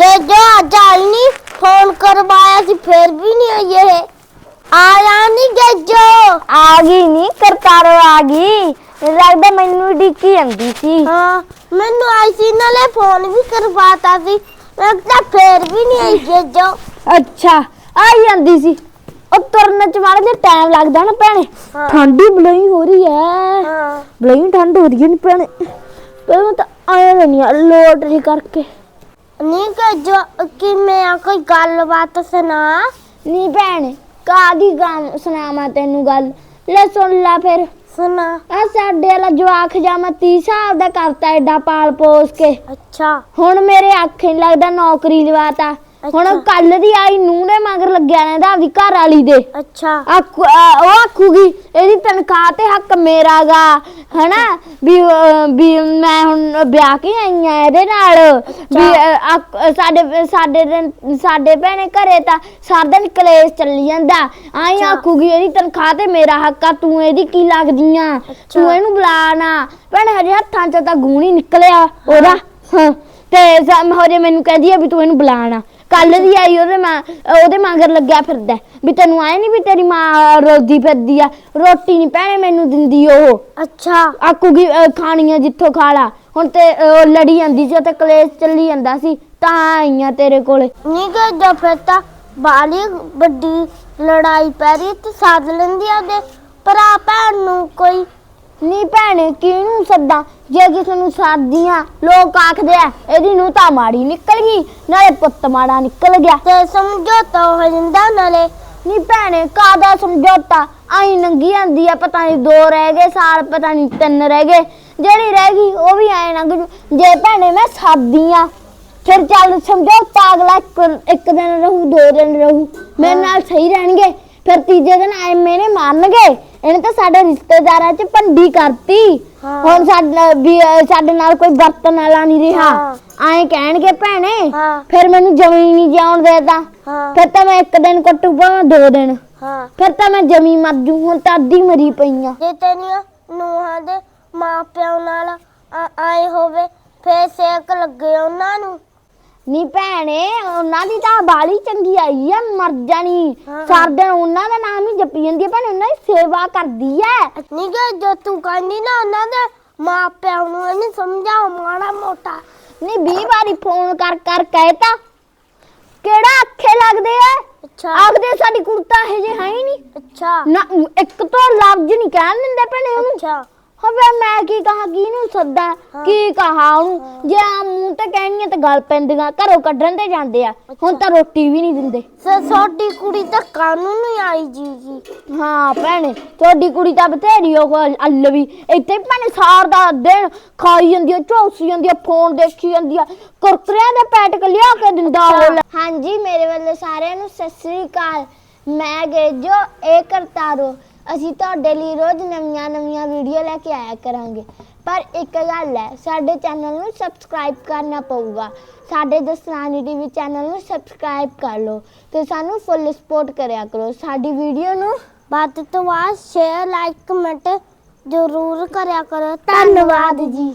ਗੇਜੋ ਅੱਜ ਆਈ ਨਹੀਂ ਫੋਨ ਕਰਵਾਇਆ ਸੀ ਫਿਰ ਵੀ ਨਹੀਂ ਆਈ ਇਹ। ਆਇਆ ਨਹੀਂ ਗੇਜੋ ਆ ਗਈ ਨਹੀਂ ਕਰਤਾਰੋ ਆ ਗਈ। ਲੱਗਦਾ ਮੈਨੂੰ ਡਿੱਕੀ ਜਾਂਦੀ ਸੀ। ਹਾਂ ਮੈਨੂੰ ਆਈ ਸੀ ਨਾਲੇ ਫੋਨ ਵੀ ਕਰਵਾਤਾ ਸੀ। ਤਾਂ ਫਿਰ ਵੀ ਨਹੀਂ ਆਈ ਗੇਜੋ ਅੱਛਾ ਆਈ ਜਾਂਦੀ ਸੀ। ਉਹ ਤੁਰਨ ਚ ਮਾੜਾ ਜਿਹਾ ਟਾਈਮ ਲੱਗਦਾ ਨਾ ਭੈਣੇ। ਠੰਡੀ ਬਲਈ ਹੋ ਰਹੀ ਐ। ਹਾਂ। ਬਲਈ ਠੰਡ ਹੋ ਰਹੀ ਹੈ ਨੀ ਭੈਣੇ। ਪਹਿਲਾਂ ਤਾਂ ਆਇਆ ਨਹੀਂ ਆ ਲੋਟ ਜੀ ਕਰਕੇ। ਨਹੀਂ ਗੇਜੋ ਕਿ ਮੈਂ ਕੋਈ ਗੱਲਬਾਤ ਸੁਣਾ। ਨੀ ਭੈਣੇ ਕਾਦੀ ਗਾਂ ਸੁਣਾਵਾਂ ਤੈਨੂੰ ਗੱਲ? ਲੈ ਸੁਣ ਲੈ ਫਿਰ। ਸੁਣਾ। ਆ ਸਾਡੇ ਵਾਲਾ ਜਵਾਖ ਜਾ ਮੈਂ 30 ਸਾਲ ਦਾ ਕਰਤਾ ਐਡਾ ਪਾਲ ਪੋਸ ਕੇ। ਅੱਛਾ। ਹੁਣ ਮੇਰੇ ਅੱਖ ਨਹੀਂ ਲੱਗਦਾ ਨੌਕਰੀ ਲਵਾਤਾ। ਹੁਣ। ਕੱਲ ਦੀ ਆਈ ਨੂੰਹ ਦੇ ਮਗਰ ਲੱਗਿਆ ਰਹਿੰਦਾ ਆਪਦੀ ਘਰ ਵਾਲੀ ਦੇ। ਅੱਛਾ। ਆਖੂ- ਆ, ਉਹ ਆਖੂਗੀ ਇਹਦੀ ਤਨਖਾਹ ਤੇ ਹੱਕ ਮੇਰਾਗਾ ਹਨਾ? ਵੀ ਅਹ, ਵੀ ਮੈਂ ਹੁਣ ਵਿਆਹ ਕੇ ਆਈ ਆ ਇਹਦੇ ਨਾਲ। ਵੀ ਅਹ, ਆਖ- ਸਾਡੇ ਸਾਡੇ ਦਿਨ- ਸਾਡੇ ਭੈਣੇ ਘਰੇ ਤਾਂ ਸਾਰਾ ਦਿਨ ਕਲੇਸ਼ ਚੱਲੀ ਜਾਂਦਾ। ਆਈ। ਆਖੂਗੀ ਇਹਦੀ ਤਨਖਾਹ ਤੇ ਮੇਰਾ ਹੱਕ ਆ ਤੂੰ ਇਹਦੀ ਕੀ ਲੱਗਦੀ ਆ? ਤੂੰ ਇਹਨੂੰ ਬੁਲਾ ਨਾ। ਭੈਣੇ ਹਜੇ ਹੱਥਾਂ 'ਚ ਤਾਂ ਗੂਣੀ ਨਿਕਲਿਆ ਉਹਦਾ। ਹਾਂ। ਤੇ ਸਮ ਹਜੇ ਮੈਨੂੰ ਕਹਿੰਦੀ ਆ ਵੀ ਤੂੰ ਇਹਨੂੰ ਬੁਲਾਣਾ ਕੱਲ ਦੀ ਆਈ ਉਹਦੇ ਮਾਂ ਉਹਦੇ ਮਗਰ ਲੱਗਿਆ ਫਿਰਦਾ। ਵੀ ਤੈਨੂੰ ਆਏ ਨਹੀਂ ਵੀ ਤੇਰੀ ਮਾਂ ਰੋਦੀ ਫਿਰਦੀ ਆ? ਰੋਟੀ ਨਹੀਂ ਭੈਣੇ ਮੈਨੂੰ ਦਿੰਦੀ ਉਹ। ਅੱਛਾ। ਆਕੂਗੀ ਅਹ, ਖਾਣੀ ਆ ਜਿੱਥੋਂ ਖਾ ਲਾ। ਹੁਣ ਤੇ ਉਹ ਲੜੀ ਜਾਂਦੀ ਸੀ ਤੇ ਕਲੇਸ਼ ਚੱਲੀ ਜਾਂਦਾ ਸੀ ਤਾਂ ਆਈਆਂ ਤੇਰੇ ਕੋਲੇ। ਨਹੀਂ ਗੇਜੋ ਫਿਰ ਤਾਂ ਬਾਲੀ ਵੱਡੀ ਲੜਾਈ ਪੈ ਰਹੀ ਤੇ ਸਾਧ ਲੈਂਦੀ ਆ ਦੇ ਭਰਾ ਭੈਣ ਨੂੰ ਕੋਈ ਨੀ ਭੈਣੇ ਕਿਹਨੂੰ ਸੱਦਾਂ? ਜੇ ਕਿਸੇ ਨੂੰ ਸਾਦੀਆਂ ਲੋਕ ਆਖਦੇ ਆ ਇਹਦੀ ਨੂੰ ਤਾਂ ਮਾੜੀ ਨਿਕਲ ਗਈ ਨਾਲੇ ਪੁੱਤ ਮਾੜਾ ਨਿਕਲ ਗਿਆ। ਤੇ ਸਮਝੌਤਾ ਹੋ ਜਾਂਦਾ ਨਾਲੇ। ਨੀ ਭੈਣੇ ਕਾਦਾ ਸਮਝੌਤਾ? ਆਈ ਨੰਗੀ ਜਾਂਦੀ ਆ ਪਤਾ ਨਹੀਂ ਦੋ ਰਹਿ ਗਏ ਸਾਲ ਪਤਾ ਨਹੀਂ ਤਿੰਨ ਰਹਿ ਗਏ। ਜਿਹੜੀ ਰਹਿ ਗਈ ਉਹ ਵੀ ਐ ਲੰਘ ਜੂ। ਜੇ ਭੈਣੇ ਮੈਂ ਸਾਦੀ ਆ ਫਿਰ ਚੱਲ ਸਮਝੌਤਾ ਅਗਲਾ ਇੱਕ- ਇੱਕ ਦਿਨ ਰਹੂ ਦੋ ਦਿਨ ਰਹੂ ਮੇਰੇ ਨਾਲ ਸਹੀ ਰਹਿਣਗੇ। ਫਿਰ ਤੀਜੇ ਦਿਨ ਐ ਮੈਨੇ ਮੰਨਗੇ ਇਹਨੇ ਤਾਂ ਸਾਡੇ ਰਿਸ਼ਤੇਦਾਰਾਂ 'ਚ ਭੰਡੀ ਕਰਤੀ। ਹਾਂ। ਹੁਣ ਸਾਡਾ ਵੀ ਅਹ, ਸਾਡੇ ਨਾਲ ਕੋਈ ਵਰਤਣ ਵਾਲਾ ਨਹੀਂ ਰਿਹਾ। ਹਾਂ। ਐਂ ਕਹਿਣਗੇ ਭੈਣੇ ਹਾਂ। ਫਿਰ ਮੈਨੂੰ ਜਮੀ ਨਹੀਂ ਜਾਣ ਦੇਦਾ। ਹਾਂ। ਫਿਰ ਤਾਂ ਮੈਂ ਇੱਕ ਦਿਨ ਕੱਟੂ ਭਾਵੇਂ ਦੋ ਦਿਨ। ਹਾਂ। ਫਿਰ ਤਾਂ ਮੈਂ ਜਮੀ ਮਰ ਜੂ ਹੁਣ ਤਾਂ ਅੱਧੀ ਮਰੀ ਪਈ ਆ। ਜੇ ਤੇਰੀਆਂ ਨੂੰਹਾਂ ਦੇ ਮਾਪਿਆਂ ਨਾਲ ਆ- ਆਏ ਹੋਵੇ ਫੇਰ ਸੇਕ ਲੱਗੇ ਉਹਨਾਂ ਨੂੰ ਨੀ ਭੈਣੇ ਉਹਨਾਂ ਦੀ ਤਾਂ ਬਾਲੀ ਚੰਗੀ ਆਈ ਆ ਮਰ ਜਾਣੀ। ਹਾਂ। ਉਹਨਾਂ ਦਾ ਨਾਮ ਹੀ ਜਪੀ ਜਾਂਦੀ ਆ ਭੈਣੇ ਉਹਨਾਂ ਦੀ ਸੇਵਾ ਕਰਦੀ ਐ ਨਹੀਂ ਗੇ ਜੋ ਤੂੰ ਕਹਿੰਦੀ ਨਾ ਉਹਨਾਂ ਦੇ ਮਾਪਿਆਂ ਨੂੰ ਇਹਨੂੰ ਸਮਝਾਓ ਮਾੜਾ ਮੋਟਾ ਨੀ 20 ਵਾਰੀ ਫੋਨ ਕਰ ਕਰ ਕਹਿਤਾ ਕਿਹੜਾ ਅੱਖੇ ਲੱਗਦੇ ਐ ਅੱਛਾ। ਆਖਦੇ ਸਾਡੀ ਕੁੜਤਾ ਇਹ ਜੇ ਹੈ ਹੀ ਨਹੀਂ ਅੱਛਾ। ਨਾ ਇੱਕ ਤੋਂ ਲਫ਼ਜ਼ ਨਹੀਂ ਕਹਿਣ ਦਿੰਦੇ ਭੈਣੇ ਉਹਨੂੰ। ਅੱਛਾ। હવે ਮੈਂ ਕੀ ਕਹਾ ਕਿਹਨੂੰ ਸੱਦਾ? ਕੀ ਕਹਾ ਉਹਨੂੰ? ਜੇ ਆ ਮੂੰਹ ਤੇ ਕਹਿਣੀਆਂ ਤੇ ਗੱਲ ਪੈਂਦੀਆਂ ਘਰੋਂ ਕੱਢਣ ਤੇ ਜਾਂਦੇ ਆ। ਹੁਣ ਤਾਂ ਰੋਟੀ ਵੀ ਨਹੀਂ ਦਿੰਦੇ। ਸ- ਤੁਹਾਡੀ ਕੁੜੀ ਤਾਂ ਕਾਨੂੰਨ ਨਹੀਂ ਆਈ ਜੀ ਜੀ। ਹਾਂ ਭੈਣੇ ਤੁਹਾਡੀ ਕੁੜੀ ਤਾਂ ਬਥੇਰੀ ਉਹ ਅੱਲਵੀ। ਇੱਥੇ ਭੈਣੇ ਸਾਰ ਦਾ ਦਿਨ ਖਾਈ ਜਾਂਦੀ ਆ ਝੋਸੀ ਜਾਂਦੀ ਆ ਫੋਨ ਦੇਖੀ ਜਾਂਦੀ ਆ ਕੁਰਕਰਿਆਂ ਦੇ ਪੈਟਕ ਲਿਆ ਕੇ ਦਿੰਦਾ ਉਹ ਹਾਂਜੀ ਮੇਰੇ ਵੱਲੋਂ ਸਾਰਿਆਂ ਨੂੰ ਸਤਿ ਸ੍ਰੀ ਅਕਾਲ। ਮੈਂ ਗੇਜੋ ਇਹ ਕਰਤਾਰੋ। ਅਸੀਂ ਤੁਹਾਡੇ ਲਈ ਰੋਜ਼ ਨਵੀਆਂ ਨਵੀਆਂ ਵੀਡੀਓ ਲੈ ਕੇ ਆਇਆ ਕਰਾਂਗੇ। ਪਰ ਇੱਕ ਗੱਲ ਹੈ ਸਾਡੇ ਚੈਨਲ ਨੂੰ ਸਬਸਕ੍ਰਾਈਬ ਕਰਨਾ ਪਊਗਾ। ਸਾਡੇ ਦਸਰਾਨੀ ਟੀਵੀ ਚੈਨਲ ਨੂੰ ਸਬਸਕ੍ਰਾਈਬ ਕਰ ਲਓ ਤੇ ਸਾਨੂੰ ਫੁੱਲ ਸਪੋਰਟ ਕਰਿਆ ਕਰੋ। ਸਾਡੀ ਵੀਡੀਓ ਨੂੰ ਬਾਤ ਤੋਂ ਬਾਅਦ ਸ਼ੇਅਰ ਲਾਈਕ ਕਮੈਂਟ ਜ਼ਰੂਰ ਕਰਿਆ ਕਰੋ। ਧੰਨਵਾਦ ਜੀ।